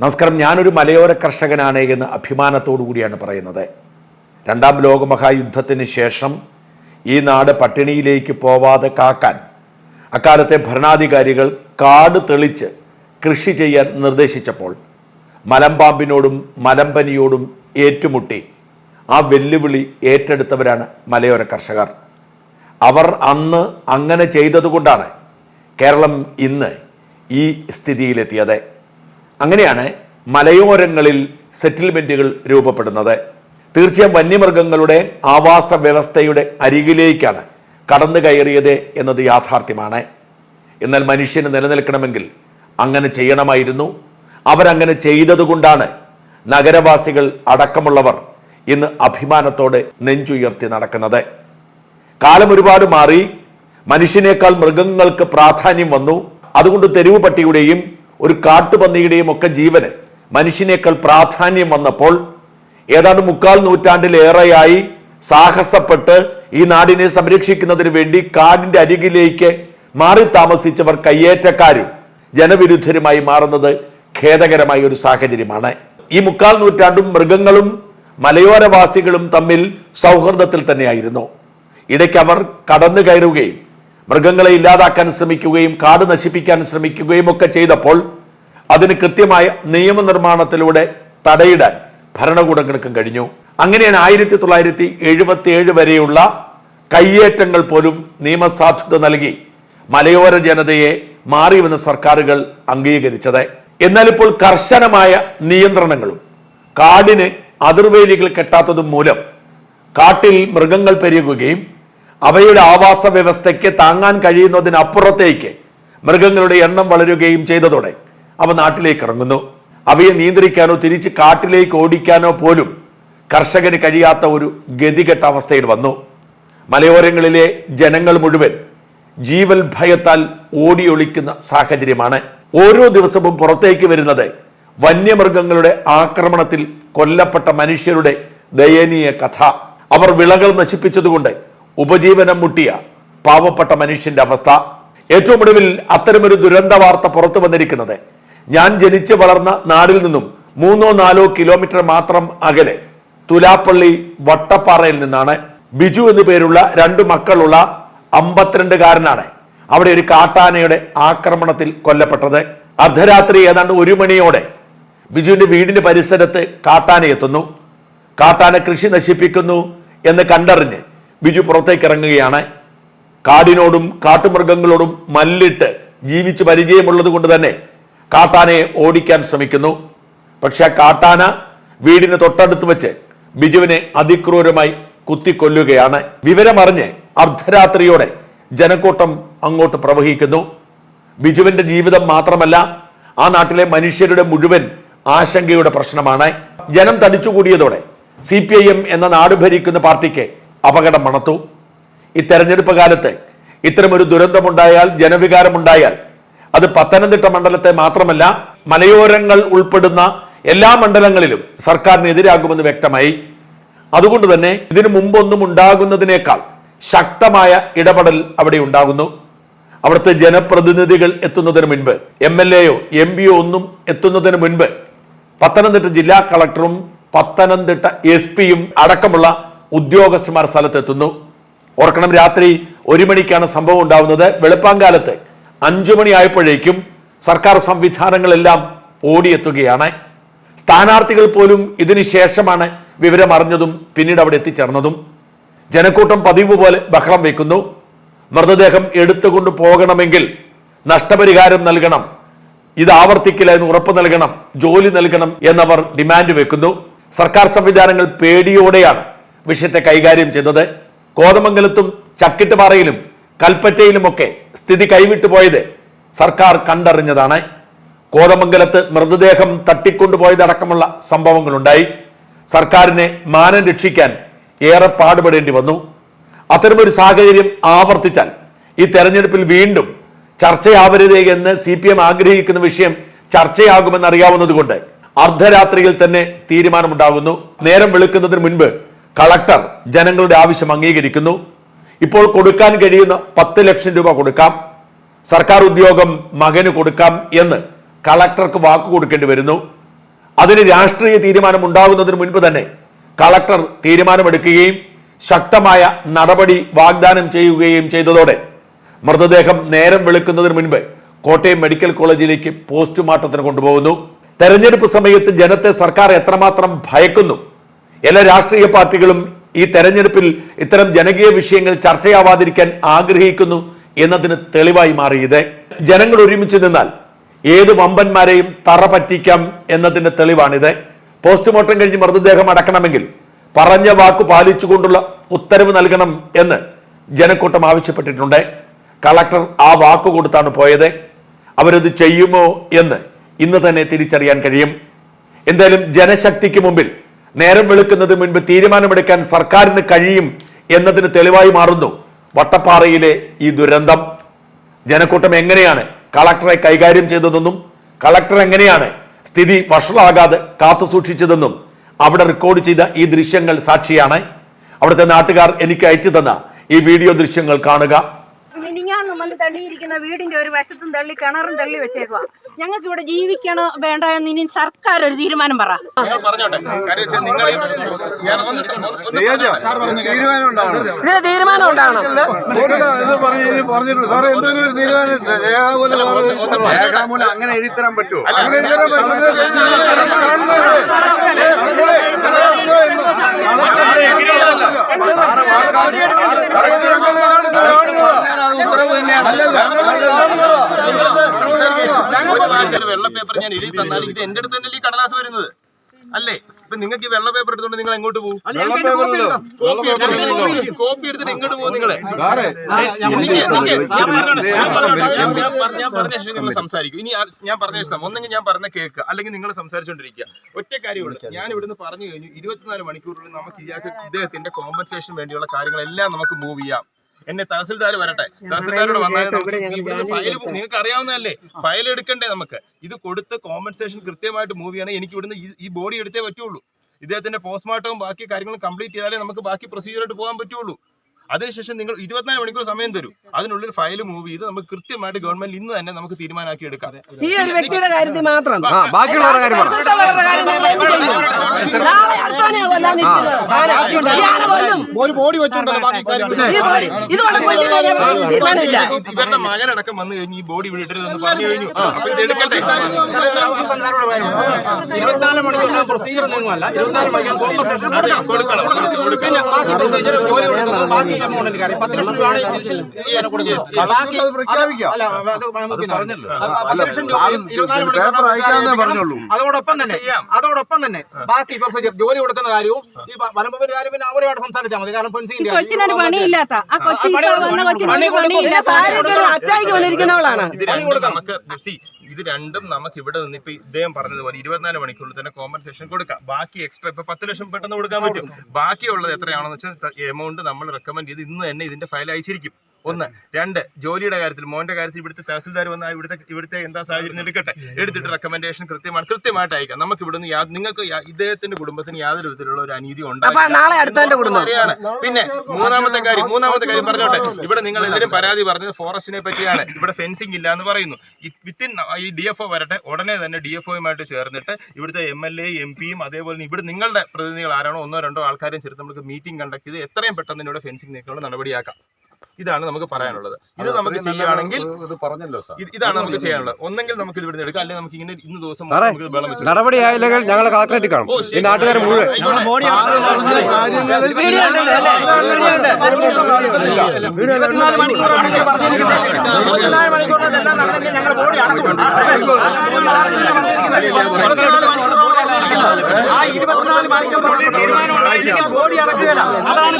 നമസ്കാരം. ഞാനൊരു മലയോര കർഷകനാണ് എന്ന് അഭിമാനത്തോടു കൂടിയാണ് പറയുന്നത്. രണ്ടാം ലോകമഹായുദ്ധത്തിന് ശേഷം ഈ നാട് പട്ടിണിയിലേക്ക് പോവാതെ കാക്കാൻ അക്കാലത്തെ ഭരണാധികാരികൾ കാട് തെളിച്ച് കൃഷി ചെയ്യാൻ നിർദ്ദേശിച്ചപ്പോൾ മലമ്പാമ്പിനോടും മലമ്പനിയോടും ഏറ്റുമുട്ടി ആ വെല്ലുവിളി ഏറ്റെടുത്തവരാണ് മലയോര കർഷകർ. അവർ അന്ന് അങ്ങനെ ചെയ്തതുകൊണ്ടാണ് കേരളം ഇന്ന് ഈ സ്ഥിതിയിലെത്തിയത്. അങ്ങനെയാണ് മലയോരങ്ങളിൽ സെറ്റിൽമെന്റുകൾ രൂപപ്പെടുന്നത്. തീർച്ചയായും വന്യമൃഗങ്ങളുടെ ആവാസ വ്യവസ്ഥയുടെ അരികിലേക്കാണ് കടന്നു കയറിയത് എന്നത് യാഥാർത്ഥ്യമാണ്. എന്നാൽ മനുഷ്യന് നിലനിൽക്കണമെങ്കിൽ അങ്ങനെ ചെയ്യണമായിരുന്നു. അവരങ്ങനെ ചെയ്തതുകൊണ്ടാണ് നഗരവാസികൾ അടക്കമുള്ളവർ ഇന്ന് അഭിമാനത്തോടെ നെഞ്ചുയർത്തി നടക്കുന്നത്. കാലം ഒരുപാട് മാറി. മനുഷ്യനേക്കാൾ മൃഗങ്ങൾക്ക് പ്രാധാന്യം വന്നു. അതുകൊണ്ട് തെരുവ് പട്ടിയുടെയും ഒരു കാട്ടുപന്നിയുടെയും ഒക്കെ ജീവന് മനുഷ്യനേക്കാൾ പ്രാധാന്യം വന്നപ്പോൾ ഏതാണ്ട് മുക്കാൽ നൂറ്റാണ്ടിലേറെയായി സാഹസപ്പെട്ട് ഈ നാടിനെ സംരക്ഷിക്കുന്നതിന് വേണ്ടി കാടിന്റെ അരികിലേക്ക് മാറി താമസിച്ചവർ കയ്യേറ്റക്കാരും ജനവിരുദ്ധരുമായി മാറുന്നത് ഖേദകരമായ ഒരു സാഹചര്യമാണ്. ഈ മുക്കാൽ നൂറ്റാണ്ടും മൃഗങ്ങളും മലയോരവാസികളും തമ്മിൽ സൗഹൃദത്തിൽ തന്നെയായിരുന്നു. ഇടയ്ക്ക് അവർ കടന്നു കയറുകയും മൃഗങ്ങളെ ഇല്ലാതാക്കാൻ ശ്രമിക്കുകയും കാട് നശിപ്പിക്കാൻ ശ്രമിക്കുകയും ഒക്കെ ചെയ്തപ്പോൾ അതിന് കൃത്യമായ നിയമനിർമ്മാണത്തിലൂടെ തടയിടാൻ ഭരണകൂടങ്ങൾക്കും കഴിഞ്ഞു. അങ്ങനെയാണ് ആയിരത്തി തൊള്ളായിരത്തി എഴുപത്തി ഏഴ് വരെയുള്ള കയ്യേറ്റങ്ങൾ പോലും നിയമസാധുത നൽകി മലയോര ജനതയെ മാറി വന്ന സർക്കാരുകൾ അംഗീകരിച്ചത്. എന്നാൽ ഇപ്പോൾ കർശനമായ നിയന്ത്രണങ്ങളും കാടിന് അതിർവേലികൾ കെട്ടാത്തതും മൂലം കാട്ടിൽ മൃഗങ്ങൾ പെരുകുകയും അവയുടെ ആവാസ വ്യവസ്ഥയ്ക്ക് താങ്ങാൻ കഴിയുന്നതിനപ്പുറത്തേക്ക് മൃഗങ്ങളുടെ എണ്ണം വളരുകയും ചെയ്തതോടെ അവ നാട്ടിലേക്ക് ഇറങ്ങുന്നു. അവയെ നിയന്ത്രിക്കാനോ തിരിച്ച് കാട്ടിലേക്ക് ഓടിക്കാനോ പോലും കർഷകന് കഴിയാത്ത ഒരു ഗതികെട്ട അവസ്ഥയിൽ വന്നു. മലയോരങ്ങളിലെ ജനങ്ങൾ മുഴുവൻ ജീവൽ ഭയത്താൽ ഓടിയൊളിക്കുന്ന സാഹചര്യമാണ്. ഓരോ ദിവസവും പുറത്തേക്ക് വരുന്നത് വന്യമൃഗങ്ങളുടെ ആക്രമണത്തിൽ കൊല്ലപ്പെട്ട മനുഷ്യരുടെ ദയനീയ കഥ. അവർ വിളകൾ നശിപ്പിച്ചതുകൊണ്ട് ഉപജീവനം മുട്ടിയ പാവപ്പെട്ട മനുഷ്യന്റെ അവസ്ഥ. ഏറ്റവും ഒടുവിൽ അത്തരമൊരു ദുരന്ത വാർത്ത പുറത്തു വന്നിരിക്കുന്നത്. ഞാൻ ജനിച്ച് വളർന്ന നാടിൽ നിന്നും മൂന്നോ നാലോ കിലോമീറ്റർ മാത്രം അകലെ തുലാപ്പള്ളി വട്ടപ്പാറയിൽ നിന്നാണ്. ബിജു എന്നു പേരുള്ള രണ്ട് മക്കളുള്ള അമ്പത്തിരണ്ടുകാരനാണ് അവിടെ ഒരു കാട്ടാനയുടെ ആക്രമണത്തിൽ കൊല്ലപ്പെട്ടത്. അർദ്ധരാത്രി ഏതാണ്ട് ഒരു മണിയോടെ ബിജുവിന്റെ വീടിന്റെ പരിസരത്ത് കാട്ടാന എത്തുന്നു. കാട്ടാന കൃഷി നശിപ്പിക്കുന്നു എന്ന് കണ്ടറിഞ്ഞ് ബിജു പുറത്തേക്ക് ഇറങ്ങുകയാണ് കാടിനോടും കാട്ടുമൃഗങ്ങളോടും മല്ലിട്ട് ജീവിച്ച് പരിചയമുള്ളത് കൊണ്ട് തന്നെ കാട്ടാനയെ ഓടിക്കാൻ ശ്രമിക്കുന്നു. പക്ഷെ കാട്ടാന വീടിന് തൊട്ടടുത്ത് വെച്ച് ബിജുവിനെ അതിക്രൂരമായി കുത്തിക്കൊല്ലുകയാണ്. വിവരമറിഞ്ഞ് അർദ്ധരാത്രിയോടെ ജനക്കൂട്ടം അങ്ങോട്ട് പ്രവഹിക്കുന്നു. ബിജുവിന്റെ ജീവിതം മാത്രമല്ല ആ നാട്ടിലെ മനുഷ്യരുടെ മുഴുവൻ ആശങ്കയുടെ പ്രശ്നമാണ്. ജനം തടിച്ചുകൂടിയതോടെ സി എന്ന നാട് ഭരിക്കുന്ന പാർട്ടിക്ക് അപകടം മണത്തു. ഈ തെരഞ്ഞെടുപ്പ് കാലത്ത് ഇത്തരമൊരു ദുരന്തമുണ്ടായാൽ ജനവികാരമുണ്ടായാൽ അത് പത്തനംതിട്ട മണ്ഡലത്തെ മാത്രമല്ല മലയോരങ്ങൾ ഉൾപ്പെടുന്ന എല്ലാ മണ്ഡലങ്ങളിലും സർക്കാരിനെതിരാകുമെന്ന് വ്യക്തമായി. അതുകൊണ്ട് തന്നെ ഇതിനു മുമ്പൊന്നും ഉണ്ടാകുന്നതിനേക്കാൾ ശക്തമായ ഇടപെടൽ അവിടെ ഉണ്ടാകുന്നു. അവിടുത്തെ ജനപ്രതിനിധികൾ എത്തുന്നതിന് മുൻപ് എം എൽ എയോ എം പിയോ ഒന്നും എത്തുന്നതിന് മുൻപ് പത്തനംതിട്ട ജില്ലാ കളക്ടറും പത്തനംതിട്ട എസ് പിയും അടക്കമുള്ള ഉദ്യോഗസ്ഥന്മാർ സ്ഥലത്തെത്തുന്നു. ഓർക്കണം രാത്രി ഒരു മണിക്കാണ് സംഭവം ഉണ്ടാവുന്നത്. വെളുപ്പാങ്കാലത്ത് അഞ്ചു മണിയായപ്പോഴേക്കും സർക്കാർ സംവിധാനങ്ങളെല്ലാം ഓടിയെത്തുകയാണ്. സ്ഥാനാർത്ഥികൾ പോലും ഇതിനു ശേഷമാണ് വിവരം അറിഞ്ഞതും പിന്നീട് അവിടെ എത്തിച്ചേർന്നതും. ജനക്കൂട്ടം പതിവ് പോലെ ബഹളം വയ്ക്കുന്നു മൃതദേഹം എടുത്തുകൊണ്ട് പോകണമെങ്കിൽ നഷ്ടപരിഹാരം നൽകണം. ഇത് ആവർത്തിക്കില്ല എന്ന് ഉറപ്പ് നൽകണം. ജോലി നൽകണം എന്നവർ ഡിമാൻഡ് വെക്കുന്നു. സർക്കാർ സംവിധാനങ്ങൾ പേടിയോടെയാണ് വിഷയത്തെ കൈകാര്യം ചെയ്തത് കോതമംഗലത്തും ചക്കിട്ടുപാറയിലും കൽപ്പറ്റയിലുമൊക്കെ സ്ഥിതി കൈവിട്ടു പോയത് സർക്കാർ കണ്ടറിഞ്ഞതാണ്. കോതമംഗലത്ത് മൃതദേഹം തട്ടിക്കൊണ്ടുപോയതടക്കമുള്ള സംഭവങ്ങളുണ്ടായി. സർക്കാരിനെ മാനം രക്ഷിക്കാൻ ഏറെ പാടുപെടേണ്ടി വന്നു. അത്തരമൊരു സാഹചര്യം ആവർത്തിച്ചാൽ ഈ തെരഞ്ഞെടുപ്പിൽ വീണ്ടും ചർച്ചയാവരുത് എന്ന് സി പി എം ആഗ്രഹിക്കുന്ന വിഷയം ചർച്ചയാകുമെന്ന് അറിയാവുന്നതുകൊണ്ട് അർദ്ധരാത്രിയിൽ തന്നെ തീരുമാനമുണ്ടാകുന്നു. നേരം വെളുക്കുന്നതിന് മുൻപ് കളക്ടർ ജനങ്ങളുടെ ആവശ്യം അംഗീകരിക്കുന്നു. ഇപ്പോൾ കൊടുക്കാൻ കഴിയുന്ന പത്ത് ലക്ഷം രൂപ കൊടുക്കാം. സർക്കാർ ഉദ്യോഗം മകന് കൊടുക്കാം എന്ന് കളക്ടർക്ക് വാക്ക് കൊടുക്കേണ്ടി വരുന്നു. അതിന് രാഷ്ട്രീയ തീരുമാനം ഉണ്ടാകുന്നതിന് മുൻപ് തന്നെ കളക്ടർ തീരുമാനമെടുക്കുകയും ശക്തമായ നടപടി വാഗ്ദാനം ചെയ്യുകയും ചെയ്തതോടെ മൃതദേഹം നേരം വെളുക്കുന്നതിന് മുൻപ് കോട്ടയം മെഡിക്കൽ കോളേജിലേക്ക് പോസ്റ്റ്മോർട്ടത്തിന് കൊണ്ടുപോകുന്നു. തെരഞ്ഞെടുപ്പ് സമയത്ത് ജനത്തെ സർക്കാർ എത്രമാത്രം ഭയക്കുന്നു എല്ലാ രാഷ്ട്രീയ പാർട്ടികളും ഈ തെരഞ്ഞെടുപ്പിൽ ഇത്തരം ജനകീയ വിഷയങ്ങൾ ചർച്ചയാവാതിരിക്കാൻ ആഗ്രഹിക്കുന്നു എന്നതിന് തെളിവായി മാറിയത്. ജനങ്ങൾ ഒരുമിച്ച് നിന്നാൽ ഏത് വമ്പന്മാരെയും തറ പറ്റിക്കാം എന്നതിന്റെ തെളിവാണിത്. പോസ്റ്റ്മോർട്ടം കഴിഞ്ഞ് മൃതദേഹം അടക്കണമെങ്കിൽ പറഞ്ഞ വാക്ക് പാലിച്ചുകൊണ്ടുള്ള ഉത്തരവ് നൽകണം എന്ന് ജനക്കൂട്ടം ആവശ്യപ്പെട്ടിട്ടുണ്ട്. കളക്ടർ ആ വാക്ക് കൊടുത്താണ് പോയത്. അവരത് ചെയ്യുമോ എന്ന് ഇന്ന് തന്നെ തിരിച്ചറിയാൻ കഴിയും. എന്തായാലും ജനശക്തിക്ക് മുമ്പിൽ നേരം വെളുക്കുന്നതിന് മുൻപ് തീരുമാനമെടുക്കാൻ സർക്കാരിന് കഴിയും എന്നതിന് തെളിവായി മാറുന്നു വട്ടപ്പാറയിലെ ഈ ദുരന്തം. ജനക്കൂട്ടം എങ്ങനെയാണ് കളക്ടറെ കൈകാര്യം ചെയ്തതെന്നും കളക്ടർ എങ്ങനെയാണ് സ്ഥിതി വഷളാകാതെ കാത്തു സൂക്ഷിച്ചതെന്നും അവിടെ റെക്കോർഡ് ചെയ്ത ഈ ദൃശ്യങ്ങൾ സാക്ഷിയാണ്. അവിടുത്തെ നാട്ടുകാർ എനിക്ക് അയച്ചു തന്ന ഈ വീഡിയോ ദൃശ്യങ്ങൾ കാണുക. മിനിഞ്ഞാന്ന് വന്ന് തള്ളിയിരിക്കുന്ന വീടിന്റെ ഒരു വശത്തും തള്ളി കിണറും തള്ളി വെച്ചേക്കുക ഞങ്ങൾക്ക് ഇവിടെ ജീവിക്കണോ വേണ്ട എന്ന് ഇനി സർക്കാർ ഒരു തീരുമാനം പറ ഞാൻ പറഞ്ഞോട്ടെ കാര്യം വെച്ചാൽ നിങ്ങൾ ഞാൻ ഒന്ന് സ- ഒന്ന് തീരുമാനം ഉണ്ടാവണം ഇതിന് തീരുമാനം ഉണ്ടാവണം അങ്ങനെ എഴുതി തരാൻ പറ്റുമോ അല്ല, അങ്ങനെ എഴുതി തരാൻ പറ്റുന്നത് ഒരു വാക്കിൽ വെള്ള പേപ്പർ ഞാൻ എഴുതി തന്നാൽ ഇത് എന്റെ അടുത്ത് തന്നെ ഈ കടലാസ് വരുന്നത്? അല്ലേ? ഇപ്പൊ നിങ്ങൾക്ക് ഈ വെള്ള പേപ്പർ എടുത്തോണ്ട് നിങ്ങൾ എങ്ങോട്ട് പോകും കോപ്പി എടുത്തിട്ട് എങ്ങോട്ട് പോകും നിങ്ങൾ? ഞാൻ പറഞ്ഞ- ശേഷം നിങ്ങൾ സംസാരിക്കും. ഇനി ഞാൻ പറഞ്ഞ ശേഷം ഒന്നെങ്കിൽ ഞാൻ പറഞ്ഞ കേൾക്കുക അല്ലെങ്കിൽ നിങ്ങൾ സംസാരിച്ചുകൊണ്ടിരിക്കുക ഒറ്റ കാര്യമുള്ള ഞാൻ ഇവിടുന്ന് പറഞ്ഞു കഴിഞ്ഞു ഇരുപത്തിനാല് മണിക്കൂറിൽ നമുക്ക് ഇയാൾക്ക് ഇദ്ദേഹത്തിന്റെ കോമ്പൻസേഷൻ വേണ്ടിയുള്ള കാര്യങ്ങളെല്ലാം നമുക്ക് മൂവ് ചെയ്യാം. എന്നെ തഹസിൽദാർ വരട്ടെ. തഹസിൽദാരോട് വന്നാൽ ഫയൽ നിങ്ങൾക്ക് അറിയാവുന്നതല്ലേ? ഫയൽ എടുക്കണ്ടേ നമുക്ക്? ഇത് കൊടുത്ത് കോമ്പൻസേഷൻ കൃത്യമായിട്ട് മൂവ് ചെയ്യണം എനിക്ക് ഇവിടുന്ന് ഈ ബോഡി എടുത്തേ പറ്റുള്ളൂ. ഇദ്ദേഹത്തിന്റെ പോസ്റ്റ്മോർട്ടവും ബാക്കി കാര്യങ്ങളും കംപ്ലീറ്റ് ചെയ്താലേ നമുക്ക് ബാക്കി പ്രൊസീജിയറായിട്ട് പോകാൻ പറ്റുള്ളൂ. അതിനുശേഷം നിങ്ങൾ ഇരുപത്തിനാല് മണിക്കൂർ സമയം തരും അതിനുള്ളിൽ ഫയൽ മൂവ് ചെയ്ത് നമുക്ക് കൃത്യമായിട്ട് ഗവൺമെന്റ് ഇന്ന് തന്നെ നമുക്ക് തീരുമാനമാക്കി എടുക്കാം ഈ ഒരു വ്യക്തിയുടെ കാര്യത്തിൽ മാത്രം ഇവരുടെ മകനടക്കം വന്നു കഴിഞ്ഞ് ഈ ബോഡി വീട്ടിൽ നിന്ന് പറഞ്ഞു കഴിഞ്ഞു അപ്പൊ ഇത് എടുക്കട്ടെ ഇരുപത്തിനാല് മണിക്കൂർ പ്രൊസീജിയർ നീങ്ങുമല്ല ഇരുപത്തിനാല് മണിക്കൂർ കോമ്പൻസേഷൻ കൊടുക്കണം കൊടുക്കണം കൊടുക്കണം പിന്നെ ബാക്കി കാര്യം പത്ത് ലക്ഷം രൂപയാണ്. അതോടൊപ്പം തന്നെ. അതോടൊപ്പം തന്നെ ബാക്കി ജോലി കൊടുക്കുന്ന കാര്യവും ഈ വനംവകുപ്പിന്റെ കാര്യം പിന്നെ അവരുമായിട്ട് സംസാരിച്ചാൽ മതി. കാരണം ഫെൻസിംഗ് കൊച്ചിനൊരു പണിയില്ലാത്ത ആ കൊച്ചി വന്ന. കൊച്ചിന് പണിയില്ലാത്ത അറ്റാക്ക് വന്നിരിക്കുന്നവളാണ്. പണി ഇത് രണ്ടും നമുക്ക് ഇവിടെ നിന്ന് ഇപ്പൊ ഇദ്ദേഹം പറഞ്ഞതുപോലെ ഇരുപത്തിനാല് മണിക്കൂറിൽ തന്നെ കോമ്പൻസേഷൻ കൊടുക്കാം. ബാക്കി എക്സ്ട്രാ ഇപ്പൊ പത്ത് ലക്ഷം പെട്ടെന്ന് കൊടുക്കാൻ പറ്റും. ബാക്കിയുള്ളത് എത്രയാണെന്ന് വെച്ചാൽ എമൗണ്ട് നമ്മൾ റെക്കമെൻഡ് ചെയ്ത് ഇന്ന് തന്നെ ഇതിന്റെ ഫയൽ അയച്ചിരിക്കും. ഒന്ന് രണ്ട് ജോലിയുടെ കാര്യത്തിൽ മോന്റെ കാര്യത്തിൽ ഇവിടുത്തെ തഹസിൽദാർ വന്നാൽ ഇവിടുത്തെ ഇവിടുത്തെ എന്താ സാഹചര്യം എടുക്കട്ടെ. എടുത്തിട്ട് റെക്കമെൻഡേഷൻ കൃത്യമാണ് കൃത്യമായിട്ട് അയക്കാം. നമുക്ക് ഇവിടുന്ന് നിങ്ങൾക്ക് ഇദ്ദേഹത്തിന്റെ കുടുംബത്തിന് യാതൊരു വിധത്തിലുള്ള ഒരു അനീതി ഉണ്ടാകും പിന്നെ മൂന്നാമത്തെ കാര്യം മൂന്നാമത്തെ കാര്യം പറഞ്ഞോട്ടെ. ഇവിടെ നിങ്ങൾ എല്ലാവരും പരാതി പറഞ്ഞത് ഫോറസ്റ്റിനെ പറ്റിയാണ്. ഇവിടെ ഫെൻസിങ് ഇല്ല എന്ന് പറയുന്നു. വിത്തിൻ ഈ ഡി എഫ് ഒ വരട്ടെ. ഉടനെ തന്നെ ഡി എഫ് ഒയുമായിട്ട് ചേർന്നിട്ട് ഇവിടുത്തെ എം എൽ എ എം പിയും അതേപോലെ തന്നെ ഇവിടെ നിങ്ങളുടെ പ്രതിനിധികൾ ആരാണോ ഒന്നോ രണ്ടോ ആൾക്കാരെയും ചേർത്ത് നമുക്ക് മീറ്റിംഗ് കണ്ടക്ട് ചെയ്ത് എത്രയും പെട്ടെന്ന് ഇവിടെ ഫെൻസിങ് നീക്കാനുള്ള നടപടിയാക്കാം. ഇതാണ് നമുക്ക് പറയാനുള്ളത് ഇത് നമുക്ക് ചെയ്യുകയാണെങ്കിൽ ഇത് പറഞ്ഞല്ലോ സാർ ഇതാണ് നമുക്ക് ചെയ്യാനുള്ളത് ഒന്നെങ്കിൽ നമുക്ക് ഇത് നിന്ന് എടുക്കാം അല്ലെങ്കിൽ നമുക്ക് ഇങ്ങനെ ഇന്ന് ദിവസം നടപടി നടപടിയായില്ലെങ്കിൽ ഞങ്ങൾ കളക്ടറേറ്റ് കാണും ഈ മുഴുവൻ ആ ഇരുപത്തിനാല് മണിക്കൂർ തീരുമാനം ബോഡി അടക്കുകയില്ല അതാണ്